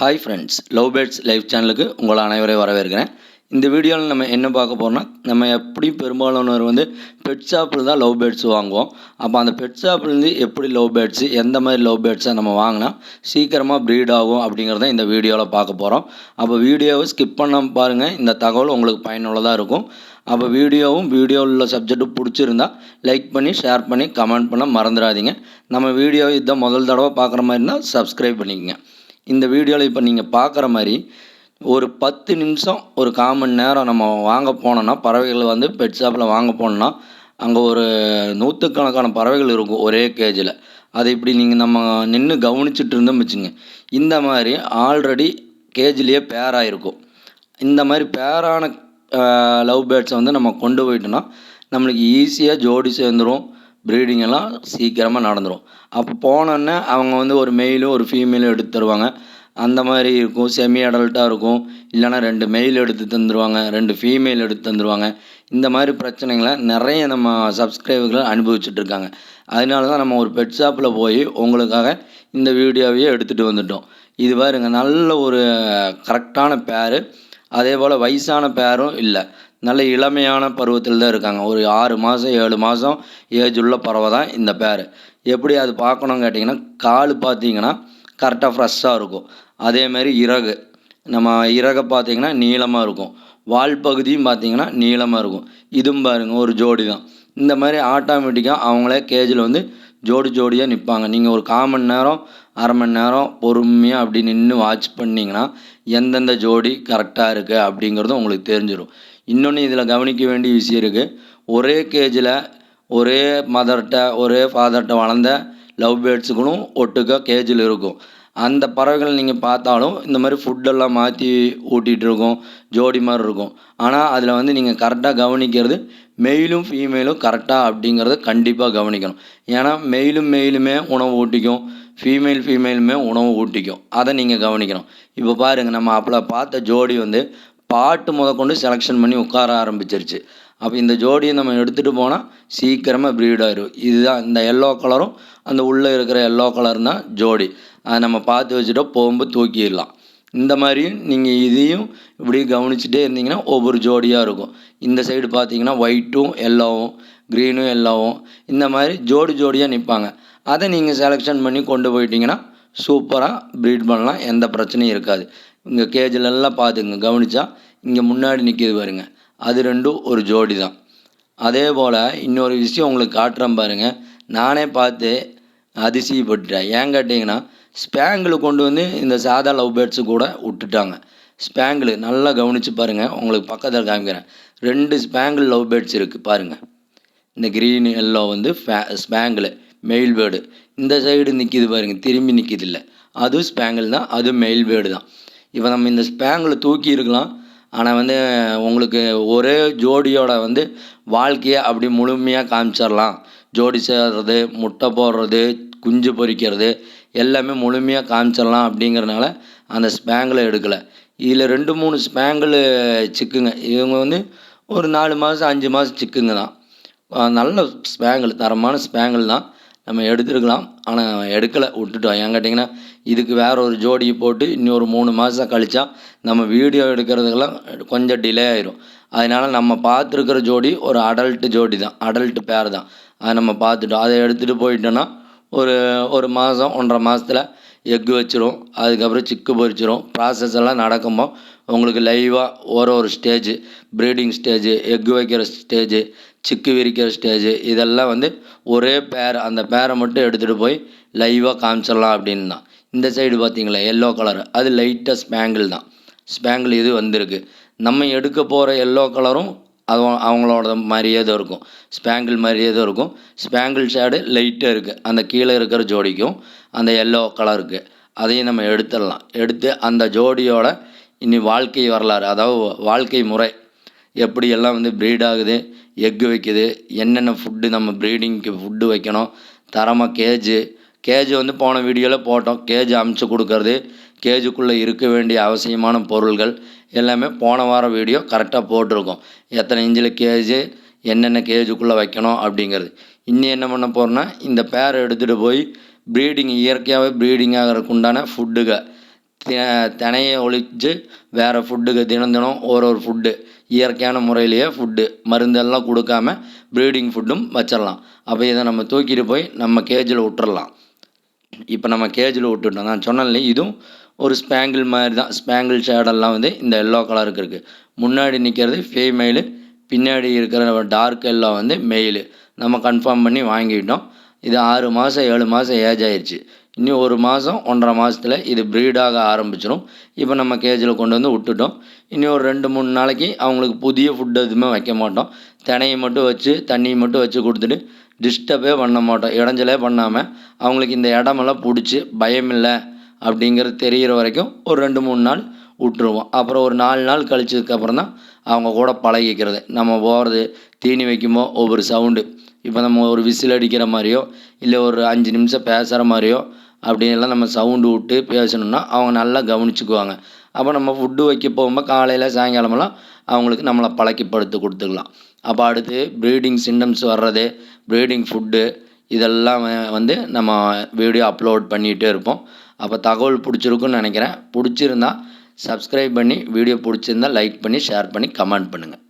Hi friends love birds life சேனலுக்கு உங்களை அனைவரையும் வரவேற்கிறேன். இந்த வீடியோவில் நம்ம என்ன பார்க்க போகிறோம்னா நம்ம எப்படி பெரும்பாலானவர் வந்து பெட் ஷாப்பில் தான் லவ் பேர்ட்ஸ் வாங்குவோம். அப்போ அந்த பெட் ஷாப்லேருந்து எப்படி லவ் பேர்ட்ஸு எந்த மாதிரி லவ் பேர்ட்ஸை நம்ம வாங்கினா சீக்கிரமாக ப்ரீட் ஆகும் அப்படிங்கிறத இந்த வீடியோவில் பார்க்க போகிறோம் அப்போ வீடியோவை ஸ்கிப் பண்ணாமல் பாருங்கள் இந்த தகவல் உங்களுக்கு பயனுள்ளதாக இருக்கும். அப்போ வீடியோவும் வீடியோவில் உள்ள சப்ஜெக்ட்டும் பிடிச்சிருந்தா லைக் பண்ணி ஷேர் பண்ணி கமெண்ட் பண்ண மறந்துடாதீங்க. நம்ம வீடியோ இதான் முதல் தடவை பார்க்குற மாதிரி இருந்தால் சப்ஸ்கிரைப் பண்ணிக்கங்க. இந்த வீடியோவில் இப்போ நீங்கள் பார்க்குற மாதிரி ஒரு பத்து நிமிஷம் ஒரு கால் மணி நேரம் நம்ம வாங்க போனோன்னா பறவைகள் வந்து பெட் ஷாப்பில் வாங்க போனோம்னா அங்கே ஒரு நூற்றுக்கணக்கான பறவைகள் இருக்கும் ஒரே கேஜில் அதை இப்படி நீங்கள் நம்ம நின்று கவனிச்சிட்டு இருந்தோம் வச்சுங்க. இந்த மாதிரி ஆல்ரெடி கேஜிலேயே பேராக இருக்கும் இந்த மாதிரி பேரான லவ் பேர்ட்ஸை வந்து நம்ம கொண்டு போயிட்டோன்னா நம்மளுக்கு ஈஸியாக ஜோடி சேர்ந்துரும். ப்ரீடிங் எல்லாம் சீக்கிரமாக நடந்துடும் அப்போ போனோன்னே அவங்க வந்து ஒரு மெயிலும் ஒரு ஃபீமேலும் எடுத்து தருவாங்க. அந்த மாதிரி இருக்கும். செமி அடல்ட்டாக இருக்கும். இல்லைன்னா ரெண்டு மெயில் எடுத்து தந்துடுவாங்க ரெண்டு ஃபீமேல் எடுத்து தந்துடுவாங்க இந்த மாதிரி பிரச்சனைகளை நிறைய நம்ம சப்ஸ்கிரைபர்கள் அனுபவிச்சுட்ருக்காங்க அதனால தான் நம்ம ஒரு பெட் ஷாப்பில் போய் உங்களுக்காக இந்த வீடியோவையே எடுத்துகிட்டு வந்துட்டோம். இது பாருங்க நல்ல ஒரு கரெக்டான பேரு. அதே போல் வயசான பேரும் இல்லை. நல்ல இளமையான பருவத்தில் தான் இருக்காங்க. ஒரு ஆறு மாதம் ஏழு மாதம் ஏஜ் உள்ள பறவை தான் இந்த பேர் எப்படி அது பார்க்கணும்னு கேட்டிங்கன்னா கால் பார்த்தீங்கன்னா கரெக்டாக ஃப்ரெஷ்ஷாக இருக்கும். அதேமாரி இறகு. நம்ம இறகை பார்த்தீங்கன்னா நீளமாக இருக்கும். வால் பகுதியும் பார்த்தீங்கன்னா நீளமாக இருக்கும். இதுவும் பாருங்கள் ஒரு ஜோடி தான் இந்த மாதிரி ஆட்டோமேட்டிக்காக அவங்களே கேஜில் வந்து ஜோடி ஜோடியாக நிற்பாங்க நீங்கள் ஒரு கால் மணி நேரம் அரை மணி நேரம் பொறுமையாக அப்படி நின்று வாட்ச் பண்ணிங்கன்னா எந்தெந்த ஜோடி கரெக்டாக இருக்குது அப்படிங்கிறதும் உங்களுக்கு தெரிஞ்சிடும் இன்னொன்று இதில் கவனிக்க வேண்டிய விஷயம் இருக்குது ஒரே கேஜில் ஒரே மதர்கிட்ட ஒரே ஃபாதர்கிட்ட வளர்ந்த லவ் பேர்ட்ஸுகளும் ஒட்டுக்கா கேஜில் இருக்கும். அந்த பறவைகள் நீங்கள் பார்த்தாலும் இந்த மாதிரி ஃபுட்டெல்லாம் மாற்றி ஊட்டிகிட்டு இருக்கும் ஜோடி மாதிரி இருக்கும். ஆனால் அதில் வந்து நீங்கள் கரெக்டாக கவனிக்கிறது மெயிலும் ஃபீமேலும் கரெக்டாக அப்படிங்கிறத கண்டிப்பாக கவனிக்கணும். ஏன்னா மெயிலும் மெயிலுமே உணவு ஊட்டிக்கும். ஃபீமேல் ஃபீமேலுமே உணவு ஊட்டிக்கும். அதை நீங்கள் கவனிக்கணும். இப்போ பாருங்கள் நம்ம அப்போ பார்த்த ஜோடி வந்து பாட்டு முதற்கொண்டு செலெக்ஷன் பண்ணி உட்கார ஆரம்பிச்சிருச்சு. அப்போ இந்த ஜோடியை நம்ம எடுத்துகிட்டு போனால் சீக்கிரமாக ப்ரீட் ஆயிடும் இதுதான் இந்த எல்லோ கலரும் அந்த உள்ளே இருக்கிற எல்லோ கலர் தான் ஜோடி. அதை நம்ம பார்த்து வச்சுட்டோம் போகும்போது தூக்கிடலாம். இந்த மாதிரியும் நீங்கள் இதையும் இப்படி கவனிச்சுட்டே இருந்தீங்கன்னா ஒவ்வொரு ஜோடியாக இருக்கும். இந்த சைடு பார்த்தீங்கன்னா ஒயிட்டும் எல்லோவும் க்ரீனும் எல்லோவும் இந்த மாதிரி ஜோடி ஜோடியாக நிற்பாங்க அதை நீங்கள் செலெக்ஷன் பண்ணி கொண்டு போயிட்டீங்கன்னா சூப்பராக ப்ரீட் பண்ணலாம் எந்த பிரச்சனையும் இருக்காது. இங்கே கேஜிலெல்லாம் பார்த்துங்க கவனித்தா இங்கே முன்னாடி நிற்கிது பாருங்க. அது ரெண்டும் ஒரு ஜோடி தான். அதே போல் இன்னொரு விஷயம் உங்களுக்கு காட்டுறேன் பாருங்கள் நானே பார்த்து அதிசயப்பட்டுட்டேன். ஏன் கேட்டிங்கன்னா ஸ்பேங்கில் கொண்டு வந்து இந்த சாதா லவ் பேர்ட்ஸு கூட விட்டுட்டாங்க. ஸ்பேங்கிள் நல்லா கவனித்து பாருங்கள் உங்களுக்கு பக்கத்தில் காமிக்கிறேன். ரெண்டு ஸ்பேங்கிள் லவ் பேர்ட்ஸ் இருக்குது பாருங்கள் இந்த க்ரீன் எல்லோ வந்து ஃபே ஸ்பேங்கிள் மெயில் பேர்டு இந்த சைடு நிற்கிது பாருங்கள் திரும்பி நிற்கிது இல்லை. அதுவும் ஸ்பேங்கிள் தான். அதுவும் மெயில் பேர்டு தான். இப்போ நம்ம இந்த ஸ்பேங்கில் தூக்கி இருக்கலாம். ஆனால் வந்து உங்களுக்கு ஒரே ஜோடியோட வந்து வாழ்க்கையை அப்படி முழுமையாக காமிச்சிடலாம் ஜோடி சேர்றது முட்டை போடுறது குஞ்சு பொரிக்கிறது எல்லாமே முழுமையாக காமிச்சிடலாம் அப்படிங்கிறனால அந்த ஸ்பேங்கில் எடுக்கலை. இதில் ரெண்டு மூணு ஸ்பேங்கில் சிக்குங்க. இவங்க வந்து ஒரு நாலு மாதம் அஞ்சு மாதம் சிக்குங்க தான். நல்ல ஸ்பேங்கிள் தரமான ஸ்பேங்கிள் தான். நம்ம எடுத்துருக்கலாம். ஆனால் எடுக்கலை விட்டுட்டோம். ஏன் கேட்டிங்கன்னா இதுக்கு வேறு ஒரு ஜோடியை போட்டு இன்னொரு மூணு மாதம் கழித்தா நம்ம வீடியோ எடுக்கிறதுக்கெல்லாம் கொஞ்சம் டிலே ஆயிரும். அதனால் நம்ம பார்த்துருக்கிற ஜோடி ஒரு அடல்ட்டு ஜோடி தான். அடல்ட்டு பேர் தான். அதை நம்ம பார்த்துட்டோம். அதை எடுத்துகிட்டு போயிட்டோன்னா ஒரு ஒரு மாதம் ஒன்றரை மாதத்தில் எக்கு வச்சிரும் அதுக்கப்புறம் சிக்கு பொறிச்சிரும் ப்ராசஸ் எல்லாம் நடக்கும்போது உங்களுக்கு லைவாக ஒரு ஒரு ஸ்டேஜ் ப்ரீடிங் ஸ்டேஜு எக்கு வைக்கிற ஸ்டேஜு சிக்கு விரிக்கிற ஸ்டேஜு இதெல்லாம் வந்து ஒரே பேர் அந்த பேரை மட்டும் எடுத்துகிட்டு போய் லைவாக காமிச்சிடலாம் அப்படின்னு தான் இந்த சைடு பார்த்தீங்களா எல்லோ கலர் அது லைட்டாக ஸ்பேங்கிள் தான். ஸ்பேங்கிள் இது வந்திருக்கு. நம்ம எடுக்க போகிற எல்லோ கலரும் அது அவங்களோட மாதிரியே தான் இருக்கும். ஸ்பேங்கிள் மாதிரியே தான் இருக்கும். ஸ்பேங்கிள் ஷேடு லைட்டாக இருக்குது அந்த கீழே இருக்கிற ஜோடிக்கும் அந்த எல்லோ கலருக்கு அதையும் நம்ம எடுத்துடலாம். எடுத்து அந்த ஜோடியோட இனி வாழ்க்கை வரலாறு அதாவது வாழ்க்கை முறை எப்படி எல்லாம் வந்து ப்ரீட் ஆகுது எக்கு வைக்குது என்னென்ன ஃபுட்டு நம்ம ப்ரீடிங்க்கு ஃபுட்டு வைக்கணும் தரமாக கேஜு கேஜ் வந்து போன வீடியோவில் போட்டோம். கேஜ் அமுச்சு கொடுக்கறது கேஜுக்குள்ளே இருக்க வேண்டிய அவசியமான பொருள்கள் எல்லாமே போன வாரம் வீடியோ கரெக்டாக போட்டிருக்கோம். எத்தனை இன்ச்சில் கேஜு என்னென்ன கேஜுக்குள்ளே வைக்கணும் அப்படிங்கிறது. இன்னும் என்ன பண்ண போகிறோன்னா இந்த பேரை எடுத்துகிட்டு போய் ப்ரீடிங் இயற்கையாகவே ப்ரீடிங் ஆகிறதுக்கு உண்டான ஃபுட்டுக தினையை ஒழிச்சு வேறு ஃபுட்டுக்கு தினம் தினம் ஒரு ஒரு ஃபுட்டு இயற்கையான முறையிலேயே ஃபுட்டு மருந்தெல்லாம் கொடுக்காம ப்ரீடிங் ஃபுட்டும் வச்சிடலாம். அப்போ இதை நம்ம தூக்கிட்டு போய் நம்ம கேஜில் விட்டுறலாம். இப்போ நம்ம கேஜில் விட்டுட்டோம். நான் சொன்னேன்ல இதுவும் ஒரு ஸ்பேங்கிள் மாதிரி தான். ஸ்பேங்கிள் ஷேடெல்லாம் வந்து இந்த எல்லோ கலருக்கு இருக்குது முன்னாடி நிற்கிறது ஃபீமேலு பின்னாடி இருக்கிற டார்க் எல்லாம் வந்து மெயிலு நம்ம கன்ஃபார்ம் பண்ணி வாங்கிட்டோம். இது ஆறு மாதம் ஏழு மாதம் ஏஜ் ஆயிடுச்சு இன்னும் ஒரு மாதம் ஒன்றரை மாதத்தில் இது ப்ரீடாக ஆரம்பிச்சிடும் இப்போ நம்ம கேஜில் கொண்டு வந்து விட்டுட்டோம். இன்னும் ஒரு ரெண்டு மூணு நாளைக்கு அவங்களுக்கு புதிய ஃபுட் எதுவுமே வைக்க மாட்டோம். தினையை மட்டும் வச்சு தண்ணியை மட்டும் வச்சு கொடுத்துட்டு டிஸ்டர்பே பண்ண மாட்டோம். இடைஞ்சலே பண்ணாமல் அவங்களுக்கு இந்த இடமெல்லாம் பிடிச்சி பயமில்லை அப்படிங்கிறது தெரிகிற வரைக்கும் ஒரு ரெண்டு மூணு நாள் விட்டுருவோம். அப்புறம் ஒரு நாலு நாள் கழிச்சதுக்கப்புறம் தான் அவங்க கூட பழகிக்கிறது. நம்ம போகிறது தீனி வைக்குமோ ஒவ்வொரு சவுண்டு இப்போ நம்ம ஒரு விசில் அடிக்கிற மாதிரியோ இல்லை ஒரு அஞ்சு நிமிஷம் பேசுகிற மாதிரியோ அப்படின்லாம் நம்ம சவுண்டு விட்டு பேசணுன்னா அவங்க நல்லா கவனிச்சுக்குவாங்க. அப்போ நம்ம ஃபுட்டு வைக்க போகும்போது காலையில் சாயங்காலமெல்லாம் அவங்களுக்கு நம்மளை பழக்கிப்படுத்தி கொடுத்துக்கலாம். அப்போ அடுத்து ப்ரீடிங் சிம்டம்ஸ் வர்றது ப்ரீடிங் ஃபுட்டு இதெல்லாம் வந்து நம்ம வீடியோ அப்லோட் பண்ணிகிட்டே இருப்போம். அப்போ தகவல் பிடிச்சிருக்குன்னு நினைக்கிறேன். பிடிச்சிருந்தா சப்ஸ்கிரைப் பண்ணி வீடியோ பிடிச்சிருந்தா லைக் பண்ணி ஷேர் பண்ணி கமெண்ட் பண்ணுங்கள்